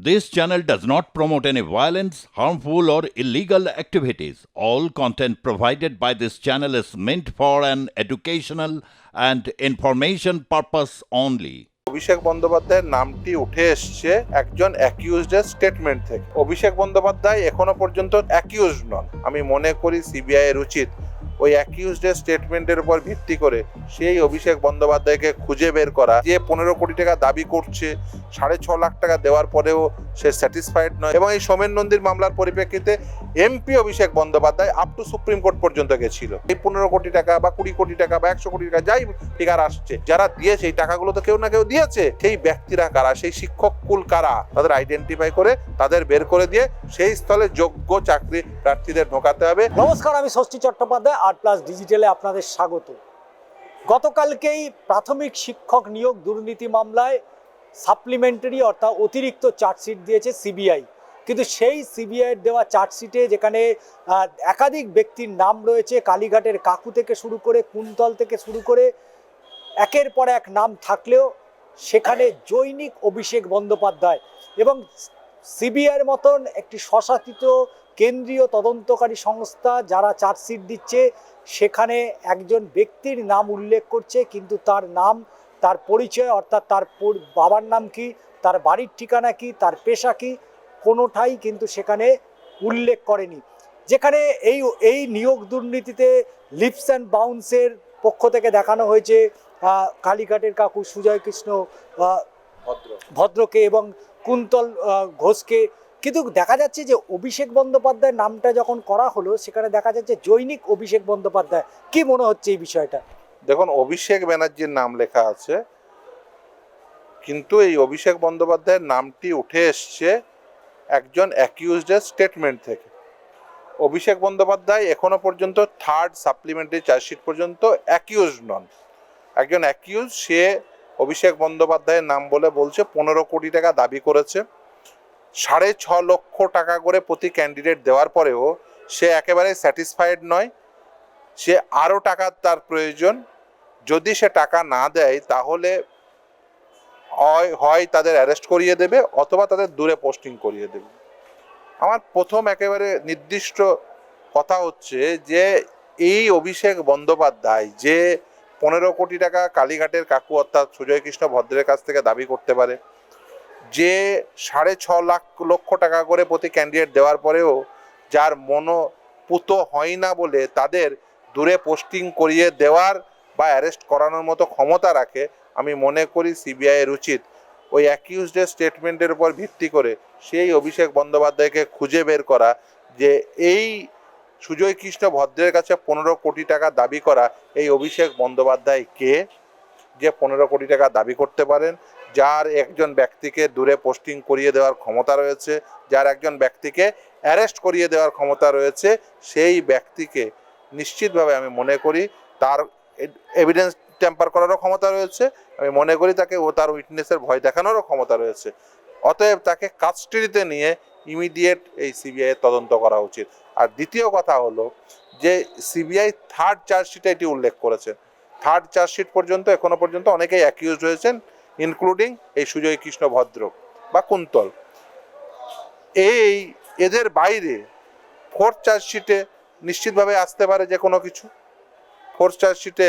This channel does not promote any violence, harmful, or illegal activities. All content provided by this channel is meant for an educational and information purpose only. অভিষেক বন্দ্যোপাধ্যায়ের নামটি উঠে এসছে একজন অ্যাকিউজডের statement থেকে অভিষেক বন্দ্যোপাধ্যায় এখনও পর্যন্ত accuse নন আমি মনে করি সিবিআই এর উচিত ওই অ্যাকিউজডের স্টেটমেন্টের উপর ভিত্তি করে সেই অভিষেক বন্দ্যোপাধ্যায়কে খুঁজে বের করা। যে পনেরো কোটি টাকা দাবি করছে, সাড়ে ছ লাখ টাকা দেওয়ার পরেও সে স্যাটিসফাইড নয় এবং এই সোমেন নন্দীর মামলার পরিপ্রেক্ষিতে MP Abhishek Bandyopadhyay up to supreme court পর্যন্ত গেছিল। এই পনেরো কোটি টাকা বা কুড়ি কোটি টাকা বা একশো কোটি টাকা যাই ফিগার আসছে, যারা দিয়েছে এই টাকাগুলো তো কেউ না কেউ দিয়েছে। সেই ব্যক্তিরা কারা? সেই শিক্ষক কুল কারা? তাদের আইডেন্টিফাই করে, তাদের বের করে দিয়ে সেই স্থলে যোগ্য চাকরি প্রার্থীদের ঢোকাতে হবে। নমস্কার, আমি ষষ্ঠী চট্টোপাধ্যায় আট প্লাস ডিজিটালে আপনাদের স্বাগত। গতকালকেই প্রাথমিক শিক্ষক নিয়োগ দুর্নীতি মামলায় সাপ্লিমেন্টারি অর্থাৎ অতিরিক্ত চার্জশিট দিয়েছে সিবিআই। কিন্তু সেই সিবিআইয়ের দেওয়া চার্জশিটে যেখানে একাধিক ব্যক্তির নাম রয়েছে, কালীঘাটের কাকু থেকে শুরু করে, কুন্তল থেকে শুরু করে, একের পর এক নাম থাকলেও সেখানে জৈনিক অভিষেক বন্দ্যোপাধ্যায় এবং সিবিআইয়ের মতন একটি স্বশাসিত কেন্দ্রীয় তদন্তকারী সংস্থা যারা চার্জশিট দিচ্ছে সেখানে একজন ব্যক্তির নাম উল্লেখ করছে কিন্তু তার নাম তার পরিচয় অর্থাৎ তার বাবার নাম কি তার বাড়ির ঠিকানা কি তার পেশা কি কোনোটাই কিন্তু সেখানে উল্লেখ করেনি। যেখানে এই এই নিয়োগ দুর্নীতিতে লিপস অ্যান্ড বাউন্সের পক্ষ থেকে দেখানো হয়েছে কালীঘাটের কাকু সুজয় কৃষ্ণ ভদ্রকে এবং কুন্তল ঘোষকে। কিন্তু দেখা যাচ্ছে যে অভিষেক বন্দ্যোপাধ্যায়ের নামটা যখন করা হলো, সেখানে দেখা যাচ্ছে জৈনিক অভিষেক বন্দ্যোপাধ্যায়। কি মনে হচ্ছে এই বিষয়টা? দেখুন, অভিষেক ব্যানার্জির নাম লেখা আছে, কিন্তু এই অভিষেক বন্দ্যোপাধ্যায়ের নামটি উঠে এসছে একজন অ্যাকিউজডের স্টেটমেন্ট থেকে। অভিষেক বন্দ্যোপাধ্যায় এখনও পর্যন্ত থার্ড সাপ্লিমেন্টারি চার্জশিট পর্যন্ত অ্যাকিউজ নন। একজন অ্যাকিউজ সে অভিষেক বন্দ্যোপাধ্যায়ের নাম বলে বলছে, পনেরো কোটি টাকা দাবি করেছে। সাড়ে ছ লক্ষ টাকা করে প্রতি ক্যান্ডিডেট দেওয়ার পরেও সে একেবারে স্যাটিসফাইড নয়। সে আরও টাকার তার প্রয়োজন। যদি সে টাকা না দেয়, তাহলে হয় তাদের অ্যারেস্ট করিয়ে দেবে অথবা তাদের দূরে পোস্টিং করিয়ে দেবে। আমার প্রথম একেবারে নির্দিষ্ট কথা হচ্ছে যে, এই অভিষেক বন্দ্যোপাধ্যায় যে পনেরো কোটি টাকা কালীঘাটের কাকু অর্থাৎ সুজয় কৃষ্ণ ভদ্রের কাছ থেকে দাবি করতে পারে। যে সাড়ে ছ লাখ লক্ষ টাকা করে প্রতি ক্যান্ডিডেট দেওয়ার পরেও যার মনোপুত হয় না বলে তাদের দূরে পোস্টিং করিয়ে দেওয়ার বা অ্যারেস্ট করানোর মতো ক্ষমতা রাখে, আমি মনে করি সিবিআই এর উচিত। ওই অ্যাকিউজডের স্টেটমেন্টের উপর ভিত্তি করে সেই অভিষেক বন্দ্যোপাধ্যায়কে খুঁজে বের করা যে এই সুজয় কৃষ্ণ ভদ্রের কাছে পনেরো কোটি টাকা দাবি করা এই অভিষেক বন্দ্যোপাধ্যায় কে? যে পনেরো কোটি টাকা দাবি করতে পারেন, যার একজন ব্যক্তিকে দূরে পোস্টিং করিয়ে দেওয়ার ক্ষমতা রয়েছে, যার একজন ব্যক্তিকে অ্যারেস্ট করিয়ে দেওয়ার ক্ষমতা রয়েছে, সেই ব্যক্তিকে নিশ্চিতভাবে আমি মনে করি তার এভিডেন্স টেম্পার করারও ক্ষমতা রয়েছে, আমি মনে করি তাকে ও তার উইটনেসের ভয় দেখানোরও ক্ষমতা রয়েছে। অতএব তাকে কাস্টডিতে নিয়ে ইমিডিয়েট এই সিবিআই তদন্ত করা উচিত। আর দ্বিতীয় কথা হলো যে সিবিআই থার্ড চার্জশিটে এটি উল্লেখ করেছে। থার্ড চার্জশিট পর্যন্ত, এখনও পর্যন্ত অনেকেই অ্যাকিউজ হয়েছেন ইনক্লুডিং এই সুজয় কৃষ্ণ ভদ্র বা কুন্তল। এই এদের বাইরে ফোর্থ চার্জশিটে নিশ্চিতভাবে আসতে পারে যে কোনো কিছু। ফোর্থ চার্জশিটে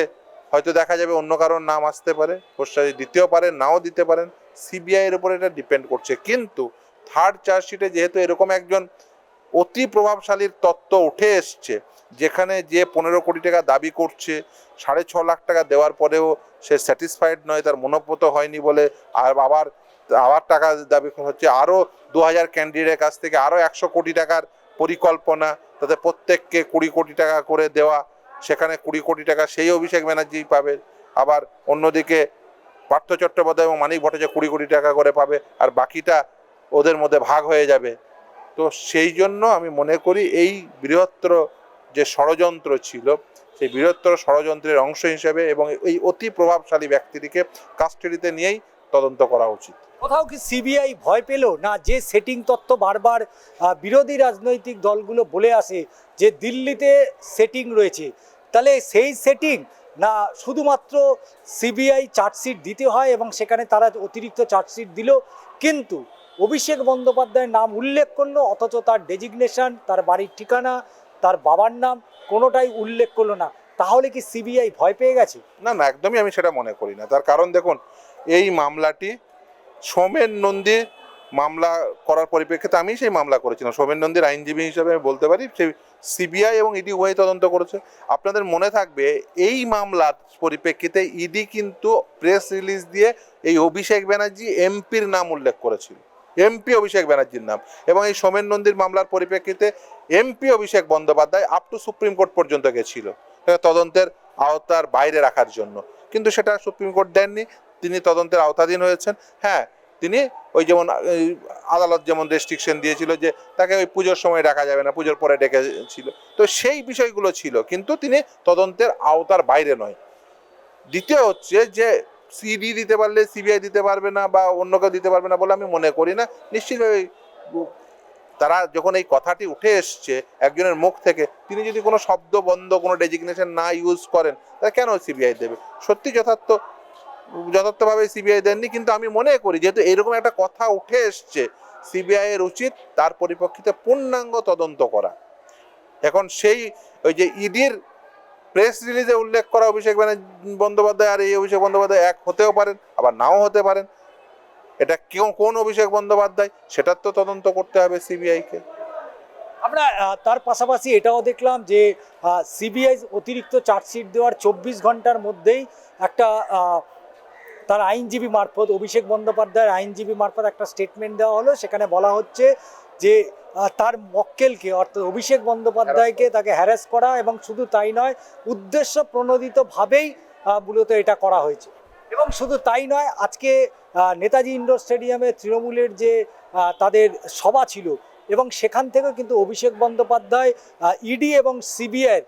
হয়তো দেখা যাবে অন্য কারোর নাম আসতে পারে ফোর্থ চার্জশিট দিতেও পারেন, নাও দিতে পারেন। সিবিআইয়ের উপর এটা ডিপেন্ড করছে। কিন্তু থার্ড চার্জশিটে যেহেতু এরকম একজন অতি প্রভাবশালীর তত্ত্ব উঠে এসছে, যেখানে যে পনেরো কোটি টাকা দাবি করছে, সাড়ে ছ লাখ টাকা দেওয়ার পরেও সে স্যাটিসফাইড নয়, তার মনোপ্রত হয়নি বলে আর আবার আবার টাকা দাবি হচ্ছে। আরও দু হাজার ক্যান্ডিডেটের কাছ থেকে আরও একশো কোটি টাকার পরিকল্পনা, তাতে প্রত্যেককে কুড়ি কোটি টাকা করে দেওয়া, সেখানে কুড়ি কোটি টাকা সেই অভিষেক ব্যানার্জি পাবে। আবার অন্যদিকে পার্থ চট্টোপাধ্যায় এবং মানিক ভট্টাচার্য কুড়ি কোটি টাকা করে পাবে, আর বাকিটা ওদের মধ্যে ভাগ হয়ে যাবে। তো সেই জন্য আমি মনে করি এই বৃহত্তর যে ষড়যন্ত্র ছিল, সেই বৃহত্তর ষড়যন্ত্রের অংশ হিসেবে এবং এই অতি প্রভাবশালী ব্যক্তিটিকে কাস্টাডিতে নিয়েই তদন্ত করা উচিত। কোথাও কি সিবিআই ভয় পেল? না, যে সেটিং তত্ত্ব বারবার বিরোধী রাজনৈতিক দলগুলো বলে আসে যে দিল্লিতে সেটিং রয়েছে। তাহলে সেই সেটিং, না শুধুমাত্র সিবিআই চার্জশিট দিতে হয় এবং সেখানে তারা অতিরিক্ত চার্জশিট দিল? কিন্তু অভিষেক বন্দ্যোপাধ্যায়ের নাম উল্লেখ করল, অথচ তার ডেজিগনেশন তার বাড়ির ঠিকানা, তার বাবার নাম কোনোটাই উল্লেখ করল না। তাহলে কি সিবিআই ভয় পেয়ে গেছে? না না, একদমই আমি সেটা মনে করি না। তার কারণ দেখুন, এই মামলাটি সোমেন নন্দীর মামলা করার পরিপ্রেক্ষিতে আমি সেই মামলা করেছিলাম। সোমেন নন্দীর আইনজীবী হিসেবে আমি বলতে পারি সেই সিবিআই এবং ইডি উভয় তদন্ত করেছে। আপনাদের মনে থাকবে, এই মামলার পরিপ্রেক্ষিতে ইডি কিন্তু প্রেস রিলিজ দিয়ে এই অভিষেক ব্যানার্জি এমপির নাম উল্লেখ করেছিল। এমপি অভিষেক ব্যানার্জির নাম। এবং এই সোমেন নন্দীর মামলার পরিপ্রেক্ষিতে MP Abhishek Bandyopadhyay up to supreme court পর্যন্ত গেছিল। তদন্তের আওতার বাইরে রাখার জন্য। কিন্তু সেটা সুপ্রিম কোর্ট দেননি। তিনি তদন্তের আওতাধীন হয়েছেন। হ্যাঁ তিনি ওই যেমন আদালত যেমন রেস্ট্রিকশন দিয়েছিল যে তাকে ওই পুজোর সময় ডাকা যাবে না, পুজোর পরে ডেকেছিল। তো সেই বিষয়গুলো ছিল। কিন্তু তিনি তদন্তের আওতার বাইরে নয়। দ্বিতীয় হচ্ছে যে সিডি দিতে পারলে সিবিআই দিতে পারবে না বা অন্য কেউ দিতে পারবে না বলে আমি মনে করি না। নিশ্চিতভাবে তারা যখন এই কথাটি উঠে এসছে একজনের মুখ থেকে, তিনি যদি কোনো শব্দ বন্ধ, কোনো ডেজিগনেশন না ইউজ করেন, তাহলে কেন সিবিআই দেবে? সত্যি যথার্থ, যথার্থভাবে সিবিআই দেননি, কিন্তু আমি মনে করি যেহেতু এরকম একটা কথা উঠে এসছে সিবিআই এর উচিত তার পরিপ্রেক্ষিতে পূর্ণাঙ্গ তদন্ত করা। এখন সেই ওই যে ইডির প্রেস রিলিজে উল্লেখ করা অভিষেক বন্দ্যোপাধ্যায় আর এই অভিষেক বন্দ্যোপাধ্যায় এক হতেও পারেন, আবার নাও হতে পারেন। এটা কেউ, কোন অভিষেক বন্দ্যোপাধ্যায়? সেটার তো তদন্ত করতে হবে সিবিআইকে আমরা তার পাশাপাশি এটাও দেখলাম যে সিবিআই অতিরিক্ত চার্জশিট দেওয়ার চব্বিশ ঘণ্টার মধ্যেই একটা তার আইনজীবী মারফত অভিষেক বন্দ্যোপাধ্যায়ের আইনজীবী মারফত একটা স্টেটমেন্ট দেওয়া হলো। সেখানে বলা হচ্ছে যে তার মক্কেলকে অর্থাৎ অভিষেক বন্দ্যোপাধ্যায়কে তাকে হ্যারাস করা এবং শুধু তাই নয় উদ্দেশ্য প্রণোদিতভাবেই মূলত এটা করা হয়েছে। এবং শুধু তাই নয় আজকে নেতাজি ইন্ডোর স্টেডিয়ামে তৃণমূলের যে তাদের সভা ছিল এবং সেখান থেকে কিন্তু অভিষেক বন্দ্যোপাধ্যায় ইডি এবং সিবিআই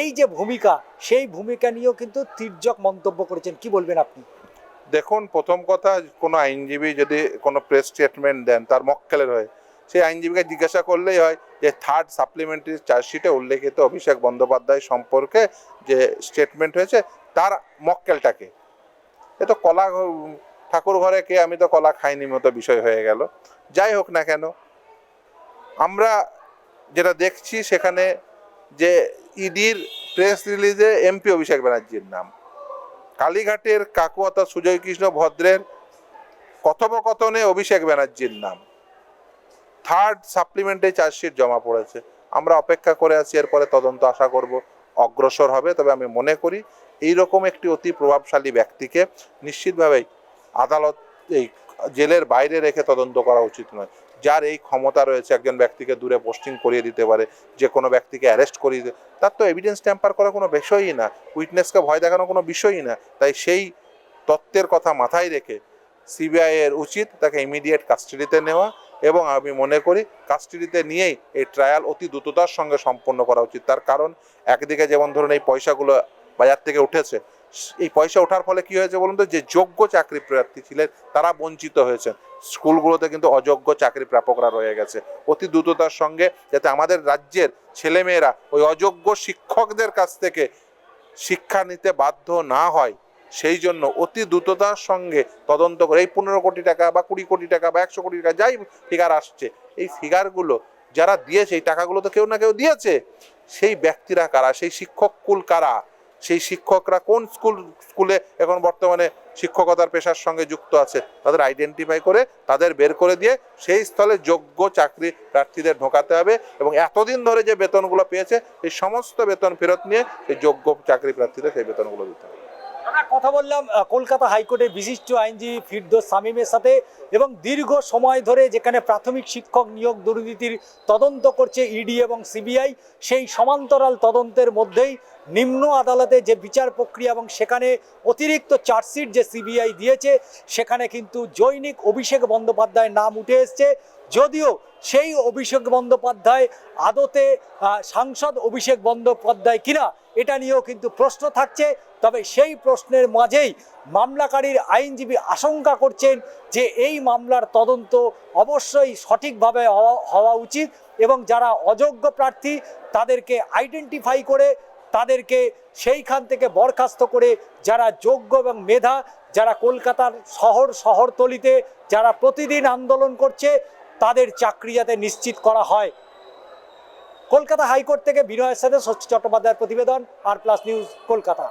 এই যে ভূমিকা সেই ভূমিকা নিয়েও কিন্তু তির্যক মন্তব্য করেছেন। কি বলবেন আপনি? দেখুন, প্রথম কথা, কোনো আইনজীবী যদি কোনো প্রেস স্টেটমেন্ট দেন, তার মক্কেলের হয়ে, সেই আইনজীবীকে জিজ্ঞাসা করলেই হয় যে থার্ড সাপ্লিমেন্টারি চার্জশিটে উল্লেখিত অভিষেক বন্দ্যোপাধ্যায় সম্পর্কে যে স্টেটমেন্ট হয়েছে, তার মক্কেলটাকে এ তো কলা, ঠাকুর ঘরে কে, আমি তো কলা খাইনি মতো বিষয় হয়ে গেল। যাই হোক না কেন, আমরা যেটা দেখছি সেখানে যে ইডির প্রেস রিলিজে এমপি অভিষেক ব্যানার্জির নাম। কালীঘাটের কাকুয়াতা সুজয় কৃষ্ণ ভদ্রের কথোপকথনে অভিষেক ব্যানার্জির নাম। থার্ড সাপ্লিমেন্টে চার্জশিট জমা পড়েছে। আমরা অপেক্ষা করে আছি, এরপরে তদন্ত আশা করব অগ্রসর হবে। তবে আমি মনে করি, এইরকম একটি অতি প্রভাবশালী ব্যক্তিকে নিশ্চিতভাবেই আদালত এই জেলের বাইরে রেখে তদন্ত করা উচিত নয়। যার এই ক্ষমতা রয়েছে, একজন ব্যক্তিকে দূরে পোস্টিং করিয়ে দিতে পারে, যে কোনো ব্যক্তিকে অ্যারেস্ট করিয়ে দিতে তার তো এভিডেন্স ট্যাম্পার করা কোনো বিষয়ই না উইটনেসকে ভয় দেখানো কোনো বিষয়ই না। তাই সেই তত্ত্বের কথা মাথায় রেখে সিবিআই এর উচিত তাকে ইমিডিয়েট কাস্টাডিতে নেওয়া এবং আমি মনে করি কাস্টাডিতে নিয়েই এই ট্রায়াল অতি দ্রুততার সঙ্গে সম্পন্ন করা উচিত। তার কারণ, একদিকে যেমন ধরুন এই পয়সাগুলো বাজার থেকে উঠেছে এই পয়সা ওঠার ফলে কি হয়েছে বলুন তো? যে যোগ্য চাকরি প্রার্থী ছিলেন, তারা বঞ্চিত হয়েছেন। স্কুলগুলোতে কিন্তু অযোগ্য চাকরি প্রাপকরা রয়ে গেছে। অতি দ্রুততার সঙ্গে যাতে আমাদের রাজ্যের ছেলেমেয়েরা ওই অযোগ্য শিক্ষকদের কাছ থেকে শিক্ষা নিতে বাধ্য না হয়, সেই জন্য অতি দ্রুততার সঙ্গে তদন্ত করে, এই পনেরো কোটি টাকা বা কুড়ি কোটি টাকা বা একশো কোটি টাকা যাই ফিগার আসছে, এই ফিগারগুলো যারা দিয়েছে, এই টাকাগুলো তো কেউ না কেউ দিয়েছে। সেই ব্যক্তিরা কারা? সেই শিক্ষক কুল কারা? সেই শিক্ষকরা কোন স্কুল, স্কুলে এখন বর্তমানে শিক্ষকতার পেশার সঙ্গে যুক্ত আছে, তাদের আইডেন্টিফাই করে, তাদের বের করে দিয়ে সেই স্থলে যোগ্য চাকরি প্রার্থীদের ঢোকাতে হবে এবং এতদিন ধরে যে বেতনগুলো পেয়েছে, এই সমস্ত বেতন ফেরত নিয়ে সেই যোগ্য চাকরি প্রার্থীদের সেই বেতনগুলো দিতে হবে। কথা বললাম কলকাতা হাইকোর্টের বিশিষ্ট আইনজীবী ফিরদোস সামিমের সাথে এবং দীর্ঘ সময় ধরে যেখানে প্রাথমিক শিক্ষক নিয়োগ দুর্নীতির তদন্ত করছে ইডি এবং সিবিআই, সেই সমান্তরাল তদন্তের মধ্যেই নিম্ন আদালতে যে বিচার প্রক্রিয়া এবং সেখানে অতিরিক্ত চার্জশিট যে সিবিআই দিয়েছে, সেখানে কিন্তু জৈনিক অভিষেক বন্দ্যোপাধ্যায়ের নাম উঠে এসছে। যদিও সেই অভিষেক বন্দ্যোপাধ্যায় আদতে সাংসদ অভিষেক বন্দ্যোপাধ্যায় কিনা, এটা নিয়েও কিন্তু প্রশ্ন থাকছে। তবে সেই প্রশ্নের মাঝেই মামলাকারীর আইনজীবী আশঙ্কা করছেন যে এই মামলার তদন্ত অবশ্যই সঠিকভাবে হওয়া- উচিত এবং যারা অযোগ্য প্রার্থী তাদেরকে আইডেন্টিফাই করে, তাদেরকে সেইখান থেকে বরখাস্ত করে যারা যোগ্য এবং মেধা, যারা কলকাতার শহর, শহরতলিতে যারা প্রতিদিন আন্দোলন করছে তাদের চাকরি যাতে নিশ্চিত করা হয়। কলকাতা হাইকোর্ট থেকে বিনয়ের সাথে সচি চট্টোপাধ্যায়ের প্রতিবেদন, আর প্লাস নিউজ কলকাতা।